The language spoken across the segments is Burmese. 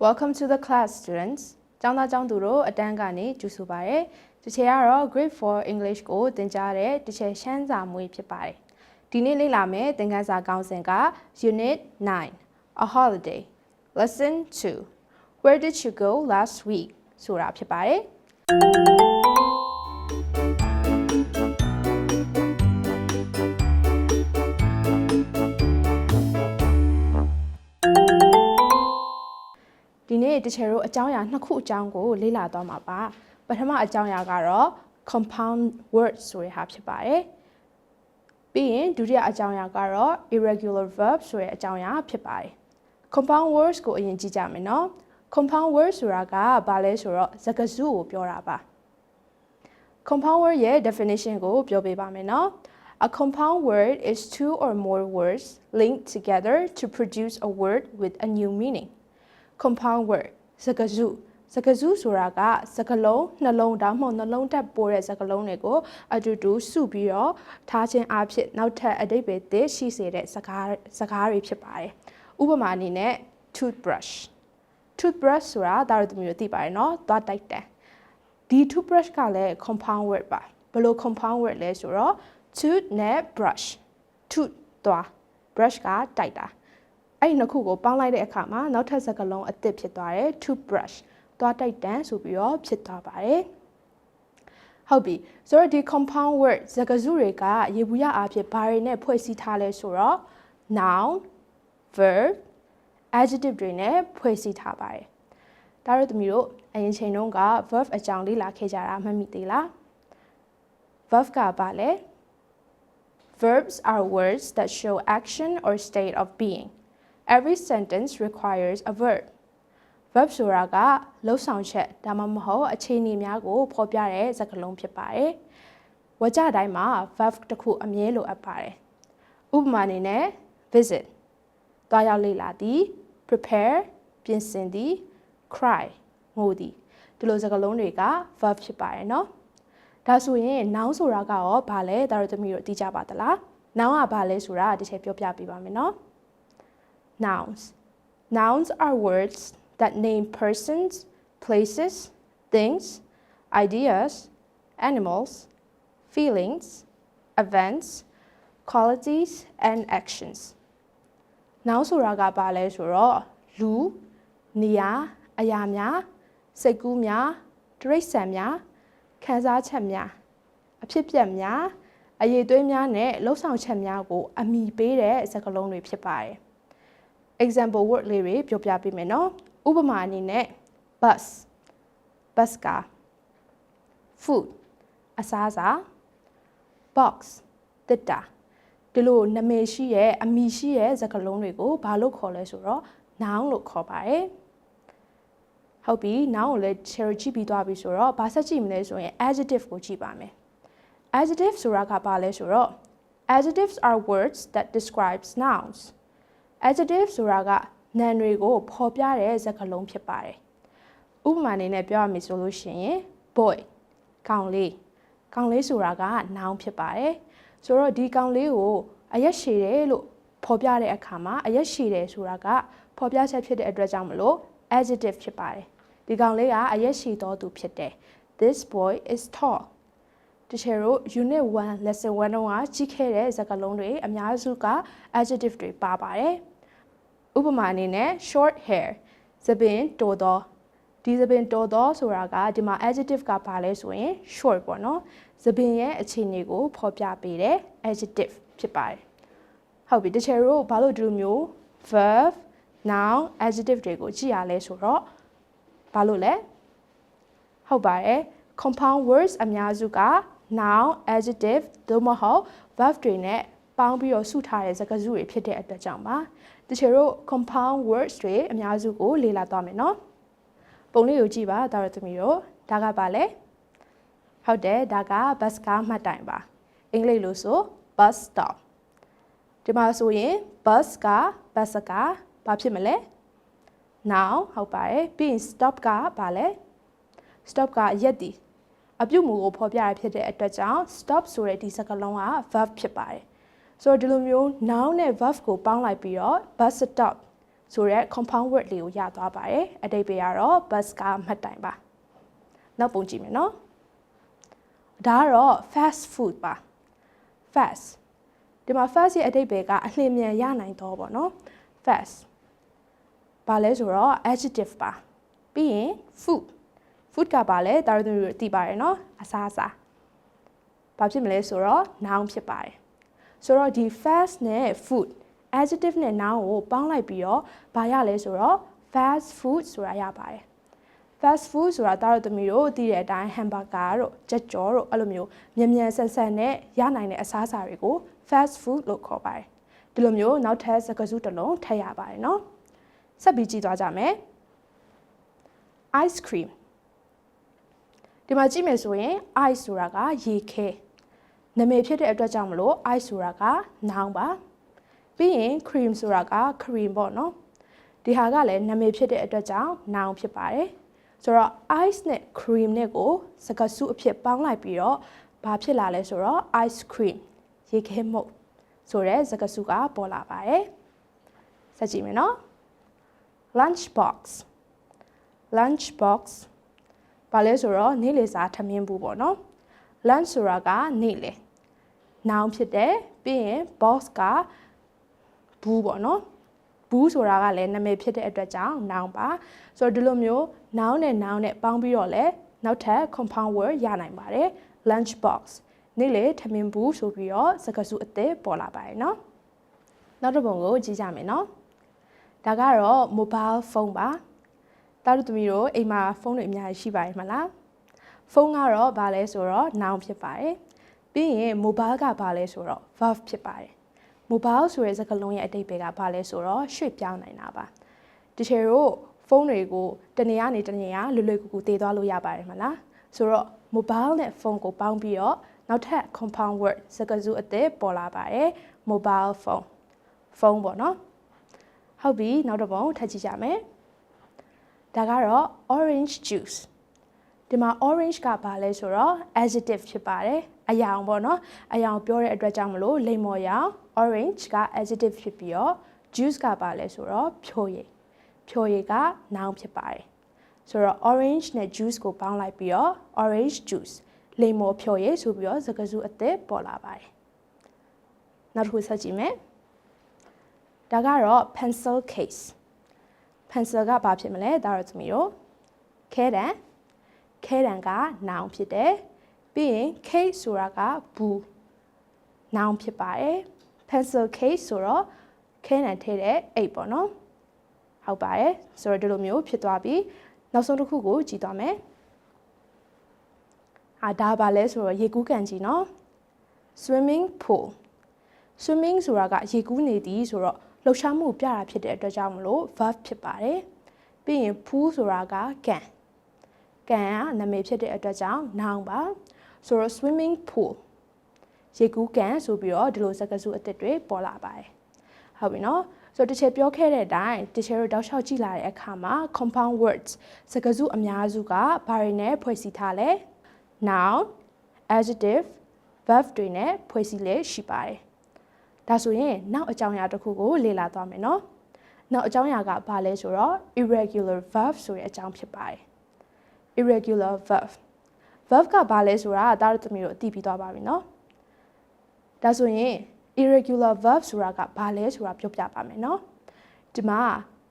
Welcome to the class students ကျောင်းသားကျောင်းသူတို့အတန်းကနေကြိုဆိုပါရစေ။ဒီချေကတော့ Grade 4 English ကိုသင်ကြားတဲ့ဒီချေရှမ်းစာမွေးဖြစ်ပါတယ်။ဒီနေ့လေ့လာမယ့်သင်ခန်းစာကောင်းစဉ်က Unit 9 A Holiday Lesson 2 Where did you go last week ဆိုတာဖြစ်ပါတယ်။ နေ့တချေတို့အကြောင်းအရာနှစ်ခုအကြောင်းကို လေ့လာသွားမှာပါပထမအကြောင်းအရာကတော့ compound word ဆိုတဲ့ဟာဖြစ်ပါတယ်ပြီးရင်ဒုတိယအကြောင်းအရာကတော့ irregular verb ဆိုတဲ့အကြောင်းအရာဖြစ်ပါတယ် compound words ကိုအရင်ကြည့်ကြမယ်နော် compound word ဆိုတာကဘာလဲဆိုတော့စကားစုကိုပြောတာပါ compound word ရဲ့ definition ကိုပြောပြပါမယ်နော် A compound word is two or more words linked together to produce a word with a new meaning. compound word စကားစုစကားစုဆိုတာကစကားလုံးနှလုံးဒါမှမဟုတ်နှလုံးတက်ပိုးတဲ့စကားလုံးတွေကိုအတူတူစုပြီးတော့ထားခြင်းအဖြစ်နောက်ထပ်အဓိပ္ပာယ်သစ်ရှိစေတဲ့စကားစကားတွေဖြစ်ပါတယ်။ဥပမာအနေနဲ့ toothbrush toothbrush ဆိုတာဒါတို့သူမျိုးသိပါတယ်နော်။သွားတိုက်တယ်။ဒီ toothbrush ကလည်း compound word ပါ။ဘယ်လို compound word လဲဆိုတော့ tooth နဲ့ brush tooth သွား brush ကတိုက်တာ။ အဲ့ဒီနှစ်ခုကိုပေါင်းလိုက်တဲ့အခါမှာနောက်ထပ်စကားလုံးအသစ်ဖြစ်သွားတယ် toothbrush သွားတိုက်တန်ဆိုပြီးတော့ဖြစ်သွားပါတယ်ဟုတ်ပြီဆိုတော့ဒီ compound word စကားစုတွေကရေဘူးရအားဖြင့်ဘာတွေနဲ့ဖွဲ့စည်းထားလဲဆိုတော့ noun verb adjective တွေနဲ့ဖွဲ့စည်းထားပါတယ်ဒါတို့သမီးတို့အရင်ချိန်တုန်းက verb အကြောင်းလေ့လာခဲ့ကြတာမှတ်မိသေးလား verb ကဘာလဲ Verbs are words that show action or state of being. Every sentence requires a verb. verb ဆိုတာကလှုပ်ဆောင်ချက်ဒါမှမဟုတ်အခြေအနေများကိုဖော်ပြတဲ့စကားလုံးဖြစ်ပါတယ်။ဝကြတိုင်းမှာ verb တစ်ခုအမြဲလိုအပ်ပါတယ်။ဥပမာအနေနဲ့ visit တွားရောက်လေ့လာသည် prepare ပြင်ဆင်သည် cry ငိုသည်ဒီလိုစကားလုံးတွေက verb ဖြစ်ပါတယ်နော်။ဒါဆိုရင် noun ဆိုတာကရောဘာလဲဒါတို့သမီးတို့သိကြပါသလား noun ကဘာလဲဆိုတာတစ်ချက်ပြောပြပေးပါမယ်နော် nouns nouns are words that name persons places things ideas animals feelings events qualities and actions noun ဆိုတာကဘာလဲဆိုတော့လူနေရာအရာများစိတ်ကူးများတရိษံများခံစားချက်များအဖြစ်ပြက်များအရေးသွေးများနဲ့လှုပ်ဆောင်ချက်များကို အမိပေးတဲ့စကားလုံးတွေဖြစ်ပါတယ် Example word လေးတွေပြောပြပေးမယ်နော်ဥပမာအနေနဲ့ bus bus က food အစားအစာ box တစ်တာဒီလိုနာမည်ရှိရဲ့အမည်ရှိရဲ့စကားလုံးတွေကိုဘာလို့ခေါ်လဲဆိုတော့ noun လို့ခေါ်ပါတယ်ဟုတ်ပြီ noun ကိုလည်း share ကြည့်ပြီးသွားပြီဆိုတော့ဘာဆက်ကြည့်မလဲဆိုရင် adjective ကိုကြည့်ပါမယ် adjective ဆိုတာကဘာလဲဆိုတော့ adjectives are words that describes nouns adjective ဆိုတာကနာမ်တွေကိုဖော်ပြတဲ့စကားလုံးဖြစ်ပါတယ်ဥပမာအနေနဲ့ပြောရမယ်ဆိုလို့ရှိရင် boy ကောင်လေးကောင်လေးဆိုတာက noun ဖြစ်ပါတယ်ဆိုတော့ဒီကောင်လေးကိုအရက်ရှည်တယ်လို့ဖော်ပြတဲ့အခါမှာအရက်ရှည်တယ်ဆိုတာကဖော်ပြချက်ဖြစ်တဲ့အတွက်ကြောင့်မလို့ adjective ဖြစ်ပါတယ်ဒီကောင်လေးကအရက်ရှည်တော်သူဖြစ်တယ် this boy is tall တချို့တို့ unit 1 lesson 1တုန်းကကြီးခဲ့တဲ့စကားလုံးတွေအများစုက adjective တွေပါပါတယ်ဥပမာအနေနဲ့ short hair သပင်တိုသောဒီသပင်တိုသောဆိုတာကဒီမှာ adjective ကပါလဲဆိုရင် short ပေါ့နော်သပင်ရဲ့အခြေအနေကိုဖော်ပြပေးတဲ့ adjective ဖြစ်ပါတယ်ဟုတ်ပြီတချို့တို့ဘာလို့ဒီလိုမျိုး verb noun adjective တွေကိုကြည့်ရလဲဆိုတော့ဘာလို့လဲဟုတ်ပါတယ် compound words အများစုက noun adjective သို့မဟုတ် verb တွေနဲ့ပေါင်းပြီးတော့စုထားတဲ့စကားစုတွေဖြစ်တဲ့အတွက်ကြောင့်ပါတချို့တို့ compound words တွေအများစုကိုလေ့လာသွားမယ်နော်ပုံလေးကိုကြည့်ပါဒါရသမီးတို့ဒါကပါလဲဟုတ်တယ်ဒါက bus ကားမှတ်တိုင်ပါအင်္ဂလိပ်လိုဆို bus stop ဒီမှာဆိုရင် bus က bus ကဘာဖြစ်မလဲ now ဟုတ်ပါတယ်ပြီးရင် stop ကဘာလဲ stop ကရက်တည် အပြုတ်မူကိုဖော်ပြရဖြစ်တဲ့အတွက်ကြောင့် stop ဆိုတဲ့ဒီစကားလုံးက verb ဖြစ်ပါတယ်ဆိုတော့ဒီလိုမျိုး noun နဲ့ verb ကိုပေါင်းလိုက်ပြီးတော့ bus stop ဆိုရက် compound word လေးကိုရသွားပါတယ်အတိတ်ပဲကတော့ bus ကမှတ်တိုင်ပါနောက်ပုံကြည့်မယ်နော်ဒါကတော့ fast food ပါ fast ဒီမှာ fast ရဲ့အတိတ်ပဲကအလျင်မြန်ရနိုင်တော့ပေါ့နော် fast ဘာလဲဆိုတော့ adjective ပါပြီးရင် food food ကဘာလဲတာရသူတွေသိပါတယ်နော်အစားအစာဘာဖြစ်မလဲဆိုတော့ noun ဖြစ်ပါတယ်ဆိုတော့ဒီ fast နဲ့ food adjective နဲ့ noun ကိုပေါင်းလိုက်ပြီးတော့ဘာရလဲဆိုတော့ fast food ဆိုတာရပါတယ် fast food ဆိုတာတာရသမီးတို့သိတဲ့အတိုင်း hamburger တို့ကြက်ကြော်တို့အဲ့လိုမျိုးမြန်မြန်ဆန်ဆန်နဲ့ရနိုင်တဲ့အစားအစာတွေကို fast food လို့ခေါ်ပါတယ်ဒီလိုမျိုးနောက်ထပ်စကားစုတစ်လုံးထည့်ရပါတယ်နော်ဆက်ပြီးကြည့်သွားကြမယ် ice cream ဒီမှာကြည့်မယ်ဆိုရင် ice ဆိုတာကရေခဲနာမည်ဖြစ်တဲ့အတွက်ကြောင့်မလို့ ice ဆိုတာက noun ပါပြီးရင် cream ဆိုတာက cream ပေါ့နော်ဒီဟာကလည်းနာမည်ဖြစ်တဲ့အတွက်ကြောင့် noun ဖြစ်ပါတယ်ဆိုတော့ ice နဲ့ cream နဲ့ကိုစကားစုအဖြစ်ပေါင်းလိုက်ပြီးတော့ဘာဖြစ်လာလဲဆိုတော့ ice cream ရေခဲမုတ်ဆိုတဲ့စကားစုကပေါ်လာပါတယ်ဆက်ကြည့်မယ်နော် lunch box lunch box ဘာလဲဆိုတော့နေ့လေစာထမင်းဘူးပေါ့နော် lunch ဆိုတာကနေ့လေ noun ဖြစ်တယ်ပြီးရင် boss ကဘူးပေါ့နော်ဘူးဆိုတာကလည်းနာမည်ဖြစ်တဲ့အတွက်ကြောင့် noun ပါဆိုတော့ဒီလိုမျိုး noun နဲ့ noun နဲ့ပေါင်းပြီးတော့လဲနောက်ထပ် compound word ရနိုင်ပါတယ် lunch box နေ့လေထမင်းဘူးဆိုပြီးတော့စကားစုအသစ်ပေါ်လာပါတယ်နော်နောက်တစ်ပုံကိုကြည့်ကြမယ်နော်ဒါကတော့ mobile phone ပါ တာတို့သမီးတို့အိမ်မှာဖုန်းတွေအများကြီးရှိပါတယ်မလားဖုန်းကတော့ဘာလဲဆိုတော့ noun ဖြစ်ပါတယ်ပြီးရင် mobile ကဘာလဲဆိုတော့ verb ဖြစ်ပါတယ် mobile ဆိုတဲ့စကားလုံးရဲ့အတိတ်ပဲကဘာလဲဆိုတော့ရွှေ့ပြောင်းနိုင်တာပါတချို့တို့ဖုန်းတွေကိုတနေရာနေတနေရာလွယ်လွယ်ကူကူတည်သွားလို့ရပါတယ်မလားဆိုတော့ mobile နဲ့ဖုန်းကိုပေါင်းပြီးတော့နောက်ထပ် compound word စကားစုအသစ်ပေါ်လာပါတယ် mobile phone ဖုန်းပေါ့နော်ဟုတ်ပြီနောက်တစ်ပုံထပ်ကြည့်ကြမယ် ဒါကတော့ orange juice ဒီမှာ orange ကဘာလဲဆိုတော့ adjective ဖြစ်ပါတယ်အယောင်ပေါ့နော်အယောင်ပြောတဲ့အတွက်ကြောင့်မလို့လိမ္မော်ရောင် orange က adjective ဖြစ်ပြီးတော့ juice ကဘာလဲဆိုတော့ဖြိုရည်ဖြိုရည်က noun ဖြစ်ပါတယ်ဆိုတော့ orange နဲ့ juice ကိုပေါင်းလိုက်ပြီးတော့ orange juice လိမ္မော်ဖြိုရည်ဆိုပြီးတော့စကားစုအသစ်ပေါ်လာပါတယ်နောက်တစ်ခုဆက်ကြည့်မယ်ဒါကတော့ pencil case pencil ကဘာဖြစ်မလဲဒါတော့သမီးတို့ခဲတံခဲတံက noun ဖြစ်တယ်ပြီးရင် case ဆိုတာကဘူး noun ဖြစ်ပါတယ် pencil case ဆိုတော့ခဲတံထဲတဲ့အိတ်ပေါ့နော်ဟုတ်ပါတယ်ဆိုတော့ဒီလိုမျိုးဖြစ်သွားပြီးနောက်ဆုံးတစ်ခုကိုကြည့်သွားမယ်အာဒါပါလဲဆိုတော့ရေကူးကန်ကြီးနော် swimming pool swimming ဆိုတာကရေကူးနေသည်ဆိုတော့ လှုပ်ရှားမှုပြတာဖြစ်တဲ့အတွက်ကြောင့်မလို့ verb ဖြစ်ပါတယ်ပြီးရင် pool ဆိုတာကကန်ကန်ကနာမည်ဖြစ်တဲ့အတွက်ကြောင့် noun ပါဆိုတော့ swimming pool ရေကူးကန်ဆိုပြီးတော့ဒီလိုစကားစုအသစ်တွေပေါ်လာပါတယ်ဟုတ်ပြီနော်ဆိုတော့တချေပြောခဲ့တဲ့အတိုင်းတချေတို့တောက်လျှောက်ကြည့်လာတဲ့အခါမှာ compound words စကားစုအများစုကဘာတွေနဲ့ဖွဲ့စည်းထားလဲ noun adjective verb တွေနဲ့ဖွဲ့စည်းလေရှိပါတယ် ဒါဆိုရင်နောက်အကြောင်းအရာတစ်ခုကိုလေ့လာသွားမယ်နော်နောက်အကြောင်းအရာကဘာလဲဆိုတော့ irregular verb ဆိုတဲ့အကြောင်းဖြစ်ပါတယ် irregular verb verb ကဘာလဲဆိုတာဒါတို့သမီးတို့အသိပြီးသွားပါပြီနော်ဒါဆိုရင် irregular verb ဆိုတာကဘာလဲဆိုတာပြောပြပါမယ်နော်ဒီမှာ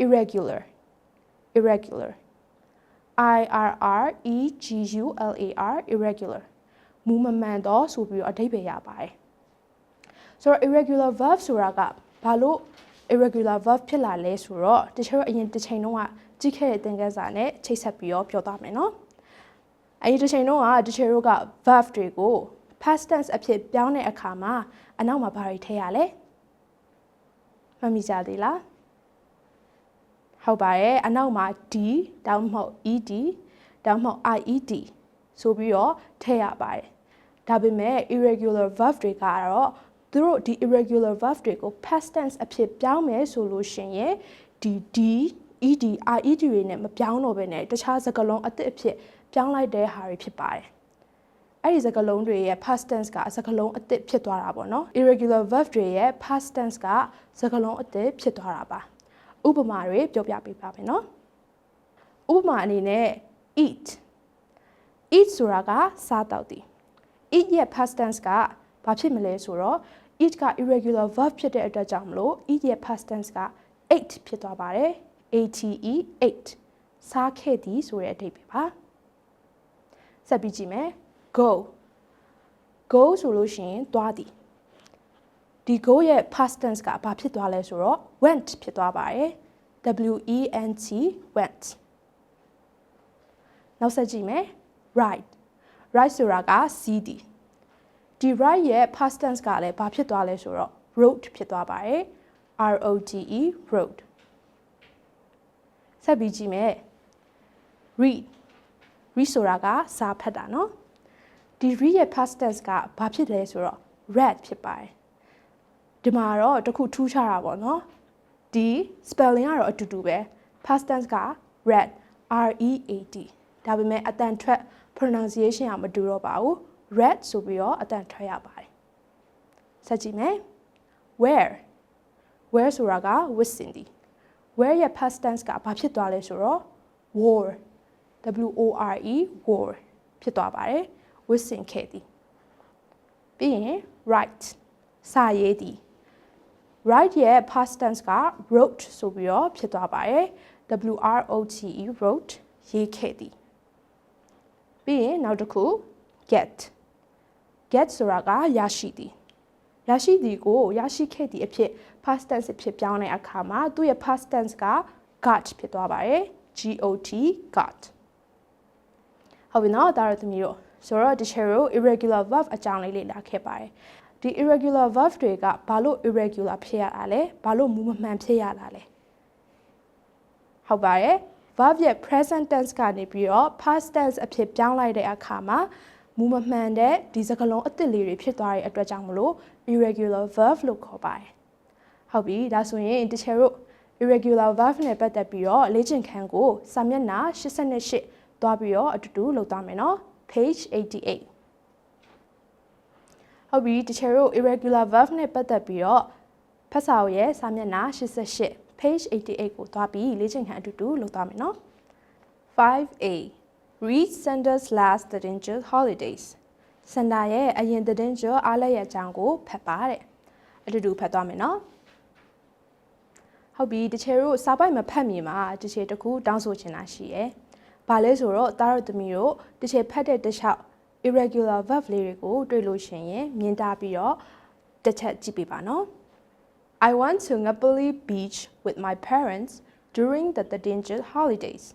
irregular irregular I R R E G U L A R irregular မူမမှန်တော့ဆိုပြီးတော့အဓိပ္ပာယ်ရပါတယ် ဆိုတော့ irregular verb ဆိုတာကဘာလို့ irregular verb ဖြစ်လာလဲဆိုတော့တချို့အရင်တစ်ချိန်တုန်းကကြည့်ခဲ့တဲ့သင်ခန်းစာနဲ့ချိတ်ဆက်ပြီးတော့ပြောသွားမယ်နော်အဲဒီတစ်ချိန်တုန်းကတချို့က verb တွေကို past tense အဖြစ်ပြောင်းတဲ့အခါမှာအနောက်မှာဘာတွေထည့်ရလဲမမိကြသေးလားဟုတ်ပါတယ်အနောက်မှာ d တောင်းမဟုတ် ed တောင်းမဟုတ် ied ဆိုပြီးတော့ထည့်ရပါတယ်ဒါပေမဲ့ irregular verb တွေကတော့ သူတို့ဒီ irregular verb တွေကို past tense အဖြစ်ပြောင်းမယ်ဆိုလို့ရှိရင်ဒီ d ed ied တွေနဲ့မပြောင်းတော့ဘဲနဲ့တခြားစကားလုံးအသစ်အဖြစ်ပြောင်းလိုက်တဲ့ဟာတွေဖြစ်ပါတယ်အဲ့ဒီစကားလုံးတွေရဲ့ past tense ကစကားလုံးအသစ်ဖြစ်သွားတာပေါ့နော် irregular verb တွေရဲ့ past tense ကစကားလုံးအသစ်ဖြစ်သွားတာပါဥဥပမာတွေပြောပြပေးပါမယ်နော်ဥပမာအနေနဲ့ eat eat ဆိုတာကစားတောက်သည် eat ရဲ့ past tense က ဘာဖြစ်မလဲဆိုတော့ eat က irregular verb ဖြစ်တဲ့အတွက်ကြောင့်မလို့ eat ရဲ့ past tense က ate ဖြစ်သွားပါတယ် ate ate စားခဲ့သည်ဆိုတဲ့အဓိပ္ပာယ်ပါဆက်ပြီးကြည့်မယ် go go ဆိုလို့ရှိရင်သွားသည်ဒီ go ရဲ့ past tense ကဘာဖြစ်သွားလဲဆိုတော့ went ဖြစ်သွားပါတယ် W E N T went နောက်ဆက်ကြည့်မယ် right right ဆိုတာကစီးသည် ဒီ right ရဲ့ past tense ကလည်းဘာဖြစ်သွားလဲဆိုတော့ road ဖြစ်သွားပါတယ် R O D E road ဆက်ပြီးကြည့်မယ် read read ဆိုတာကစာဖတ်တာเนาะဒီ read ရဲ့ past tense ကဘာဖြစ်လဲဆိုတော့ read ဖြစ်ပါတယ်ဒီမှာတော့တခုထူးခြားတာပေါ့เนาะဒီ spelling ကတော့အတူတူပဲ past tense က read R E A D ဒါပေမဲ့အတန်ထွက် pronunciation ကမတူတော့ပါဘူး read ဆိုပြီးတော့အတန်ထွက်ရပါတယ်ဆက်ကြည့်မယ် where where ဆိုတာကဝစ်စင်ဒီ where ရဲ့ past tense ကဘာဖြစ်သွားလဲဆိုတော့ war W O R E war ဖြစ်သွားပါတယ်ဝစ်စင်ခဲ့သည်ပြီးရင် right စာရေးသည် right ရဲ့ past tense က wrote ဆိုပြီးတော့ဖြစ်သွားပါတယ် W R O T E wrote ရေးခဲ့သည်ပြီးရင်နောက်တစ်ခု get get ဆိုတာကရရှိသည်ရရှိသည်ကိုရရှိခဲ့သည့်အဖြစ် past tense ဖြစ်ပြောင်းတဲ့အခါမှာသူ့ရဲ့ past tense က got ဖြစ်သွားပါတယ် G O T got ဟုတ်ပြီနော်ဒါတော့သမီးတို့ဆိုတော့ဒီ share ကို irregular verb အကြောင်းလေးလေ့လာခဲ့ပါတယ်ဒီ irregular verb တွေကဘာလို့ irregular ဖြစ်ရတာလဲဘာလို့မူမမှန်ဖြစ်ရတာလဲဟုတ်ပါတယ် verb ရဲ့ present tense ကနေပြီးတော့ past tense အဖြစ်ပြောင်းလိုက်တဲ့အခါမှာ မူမမှန်တဲ့ဒီစကားလုံးအသစ်လေးတွေဖြစ်သွားတဲ့အတွက်ကြောင့်မလို့ irregular verb လို့ခေါ်ပါတယ်ဟုတ်ပြီဒါဆိုရင်တချို့တို့ irregular verb နဲ့ပတ်သက်ပြီးတော့လေ့ကျင့်ခန်းကိုစာမျက်နှာ88သွားပြီးတော့အတူတူလုပ်သွားမယ်နော် page 88ဟုတ်ပြီတချို့တို့ irregular verb နဲ့ပတ်သက်ပြီးတော့ဖတ်စာအုပ်ရဲ့စာမျက်နှာ88 page 88ကိုသွားပြီးလေ့ကျင့်ခန်းအတူတူလုပ်သွားမယ်နော် 5A read Sanders last Tadinjil holidays စန္ဒာရဲ့အရင်သတင်းကျော်အားလည်းရဲ့အကြောင်းကိုဖတ်ပါတဲ့အတူတူဖတ်သွားမယ်နော်ဟုတ်ပြီတချေတို့စာပိုက်မဖတ်မြင်မှာတချေတခုတောင်းဆိုချင်တာရှိရယ်။ဘာလဲဆိုတော့တားရသမီးတို့တချေဖတ်တဲ့တစ်လျှောက် irregular verb လေးတွေကိုတွေ့လို့ရှိရင်မြင်တာပြီးတော့တစ်ချက်ကြည့်ပြပါနော်။ I went to Ngapali Beach with my parents during the Tadinjil holidays.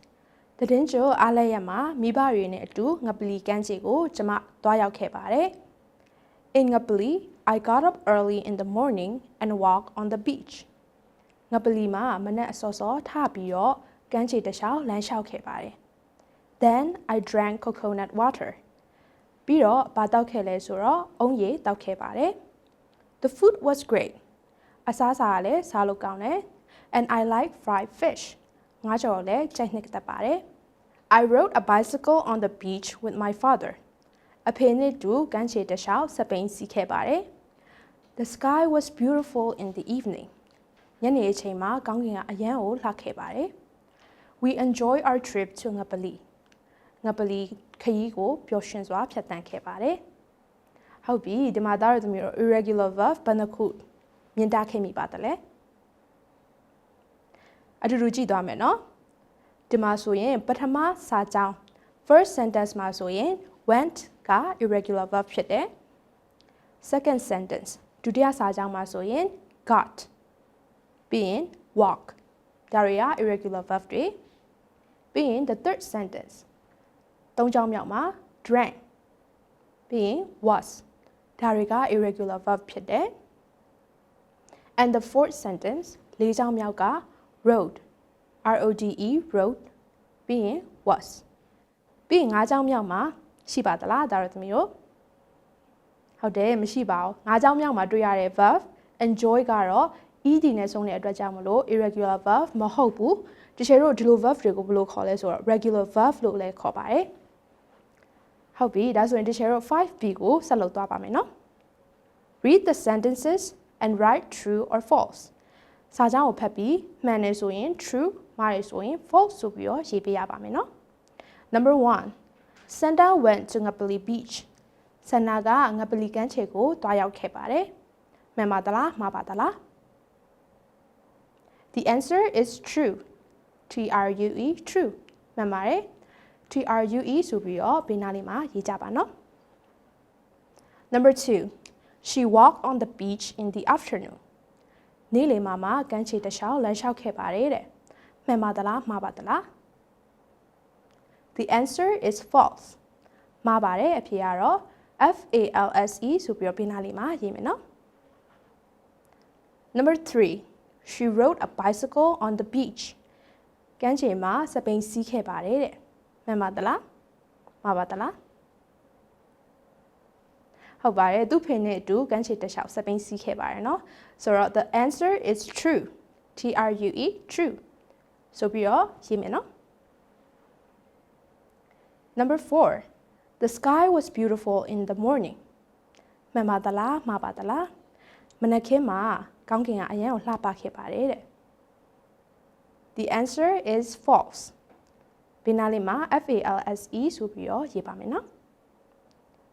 တည်င်းကျော်အားလည်းရမှာမိဘတွေနဲ့အတူငပလီကမ်းခြေကိုကျမသွားရောက်ခဲ့ပါတယ်။ In Ngapali, I got up early in the morning and walked on the beach. ငပလီမှာမနက်အစောစောထပြီးတော့ကမ်းခြေတစ်လျှောက်လမ်းလျှောက်ခဲ့ပါတယ်။ Then I drank coconut water. ပြီးတော့ဘာတောက်ခဲ့လဲဆိုတော့အုံးရည်တောက်ခဲ့ပါတယ်။ The food was great. အစားအစာကလည်းစားလို့ကောင်းတယ်။ And I like fried fish. ငါးကြော်လည်းကြိုက်နှစ်သက်ပါတယ်။ I rode a bicycle on the beach with my father. အဖေနဲ့တူကမ်းခြေတစ်လျှောက်စပိန်စီးခဲ့ပါတယ်။ The sky was beautiful in the evening. ညနေအချိန်မှာကောင်းကင်ကအရန်ကိုလှခဲ့ပါတယ်။ We enjoy our trip to Ngapali. Ngapali ခရီးကိုပျော်ရွှင်စွာဖြတ်သန်းခဲ့ပါတယ်။ဟုတ်ပြီဒီမှာသားရသမီးတို့ irregular verb ဘယ်နှခုမြင်တတ်ခဲ့မိပါသလဲ။ အတူတူကြည့်သွားမယ်နော်။ဒီမှာဆိုရင်ပထမစာကြောင်း first sentence မှာဆိုရင် went က irregular verb ဖြစ်တယ် second sentence ဒုတိယစာကြောင်းမှာဆိုရင် got ပြီးရင် walk ဒါတွေက irregular verb တွေပြီးရင် the third sentence သုံးကြောင်းမြောက်မှာ drank ပြီးရင် was ဒါတွေက irregular verb ဖြစ်တယ် and the fourth sentence လေးကြောင်းမြောက်က road RODE road ပြီးရင် was ပြီးရင်၅ချောင်းမြောက်မှာရှိပါသလားဒါတော့သမီးတို့ဟုတ်တယ်မရှိပါဘူး၅ချောင်းမြောက်မှာတွေ့ရတဲ့ verb enjoy ကတော့ ed နဲ့ဆုံးတဲ့အတွက်ကြောင့်မလို့ irregular verb မဟုတ်ဘူးတချို့တို့ဒီလို verb တွေကိုဘယ်လိုခေါ်လဲဆိုတော့ regular verb လို့လည်းခေါ်ပါတယ်ဟုတ်ပြီဒါဆိုရင်တချို့တို့ 5b ကိုဆက်လုပ်သွားပါမယ်နော် read the sentences and write true or false စာကြောင်းကိုဖတ်ပြီးမှန်တယ်ဆိုရင် true မှားတယ်ဆိုရင် false ဆိုပြီးတော့ရေးပေးရပါမယ်နော် Number 1 Santa went to Ngapali Beach ဆန္ဒကငပလီကမ်းခြေကိုတွားရောက်ခဲ့ပါတယ်မှန်ပါသလားမှားပါသလား The answer is true T R U E true မှန်ပါတယ် T R U E ဆိုပြီးတော့ဘေးနားလေးမှာရေးကြပါနော် Number 2 She walked on the beach in the afternoon နေ့လယ်မှာမှကမ်းခြေတစ်လျှောက်လမ်းလျှောက်ခဲ့ပါတယ်တဲ့မှန်ပါသလားမှားပါသလား The answer is false မှားပါတယ်အဖြေကတော့ F A L S E ဆိုပြီးတော့ဘေးနားလေးမှာရေးမယ်နော် Number 3 She rode a bicycle on the beach ကမ်းခြေမှာစပိန်စီးခဲ့ပါတယ်တဲ့မှန်ပါသလားမှားပါသလား ဟုတ်ပါတယ်သူ့ဖေနဲ့အတူကန်းချေတက်လျှောက်စပိန်စီးခဲ့ပါတယ်နော်ဆိုတော့ the answer is true T R U E true ဆိုပြီးတော့ရေးမယ်နော် number 4 the sky was beautiful in the morning မှန်ပါသလားမှားပါသလားမနက်ခင်းမှာကောင်းကင်ကအရန်ကိုလှပခဲ့ပါတယ်တဲ့ the answer is false ဘယ်နာလေးမှာ F A L S E ဆိုပြီးတော့ရေးပါမယ်နော်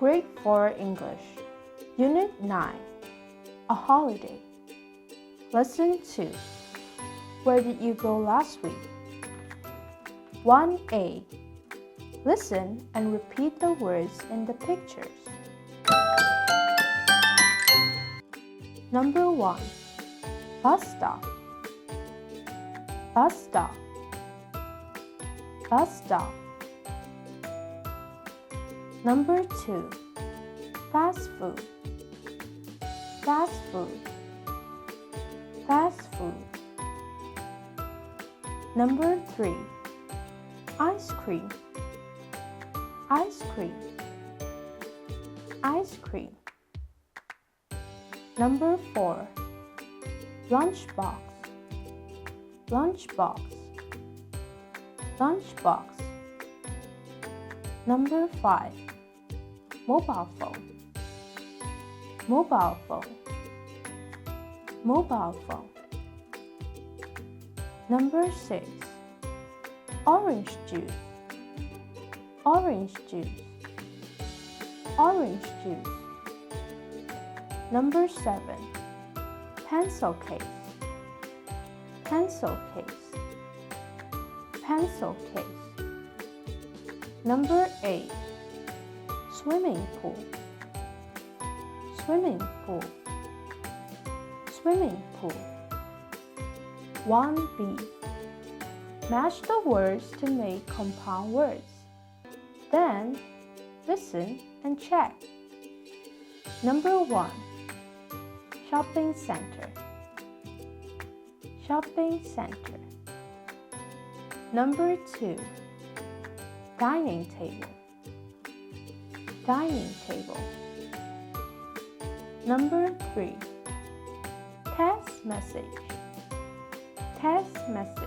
Grade 4 English. Unit 9 A holiday. Lesson 2 Where did you go last week? 1A Listen and repeat the words in the pictures. Number 1 Bus stop Bus stop Bus stop Number 2 Fast food. Fast food. Fast food. Number 3 Ice cream. Ice cream. Ice cream. Number 4 Lunchbox. Lunchbox. Lunchbox. Number 5 Mobile phone. Mobile phone. Mobile phone. Number 6 Orange juice. Orange juice. Orange juice. Number 7 Pencil case. Pencil case. Pencil case. Number 8 Swimming pool. Swimming pool. Swimming pool. 1B Match the words to make compound words. Then listen and check. Number 1 Shopping center. Shopping center. Number 2 Dining table Dining table. Number 3 Text message. Text message.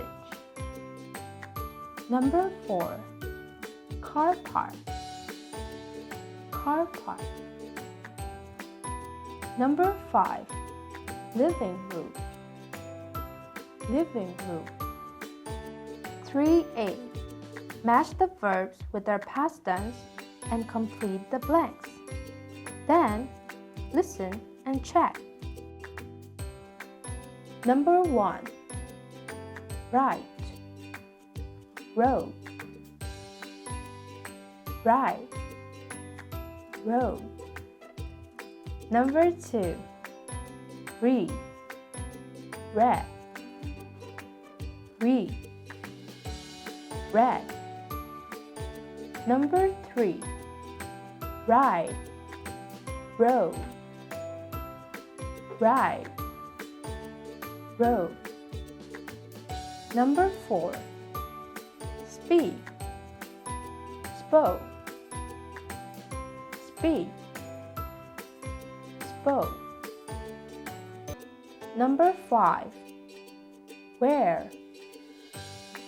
Number 4 Car park. Car park. Number 5 Living room. Living room. 3A Match the verbs with their past tense and complete the blanks. Then listen and check. Number 1 Right Road Right Road Number 2 Read. Red Read. Red Number 3 Ride. Road. Ride. Road. Number 4 speak spoke. Speak spoke. Number 5 where.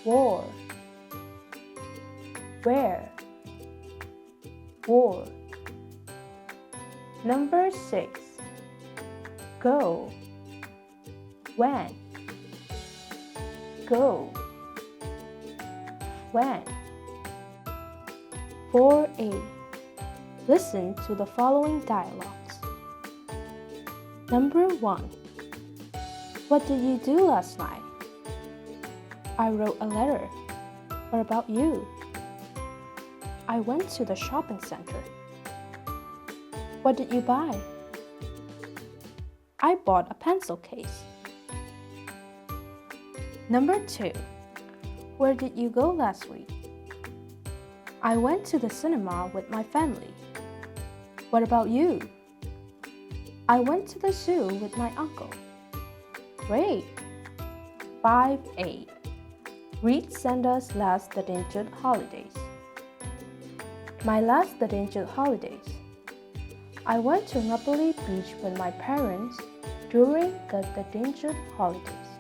Wore where wore number 6 go. When. Go. When. 4a listen to the following dialogues. Number 1 what did you do last night? I wrote a letter. What about you i went to the shopping center what did you buy I bought a pencil case. Number two, where did you go last week? I went to the cinema with my family. What about you? I went to the zoo with my uncle. Great. 5A. Read Sandra's last Danger holidays. My last Danger holidays. I went to Napoli Beach with my parents during the, the danger holidays.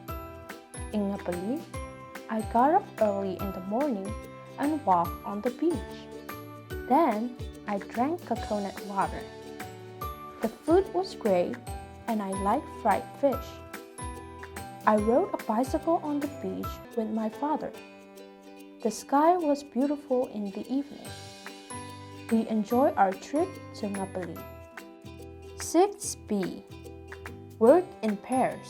In Napoli, I got up early in the morning and walked on the beach. Then I drank coconut water. The food was great and I liked fried fish. I rode a bicycle on the beach with my father. The sky was beautiful in the evening. We enjoy our trip to Napoli. 6b. Work in pairs.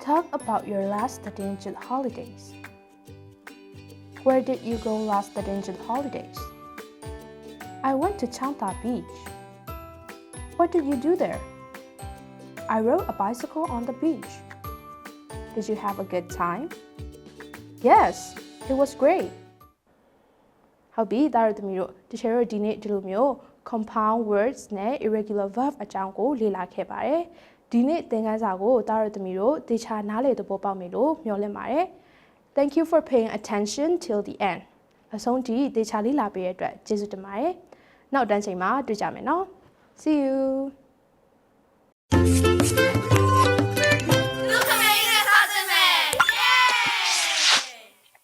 Talk about your last Danger holidays. Where did you go last Danger holidays? I went to Chanta Beach. What did you do there? I rode a bicycle on the beach. Did you have a good time? Yes, it was great. ဟုတ်ပြီဒါရသမီးတို့တချို့တို့ဒီနေ့ဒီလိုမျိုး compound words နဲ့ irregular verb အကြောင်းကိုလေ့လာခဲ့ပါတယ်ဒီနေ့သင်ခန်းစာကိုဒါရသမီးတို့တေချာနားလေသဘောပေါက်မယ်လို့မျှော်လင့်ပါတယ် Thank you for paying attention till the end အဆုံးထိတေချာလေ့လာပေးတဲ့အတွက်ကျေးဇူးတင်ပါတယ်နောက်တန်းချိန်မှာတွေ့ကြမယ်နော် See you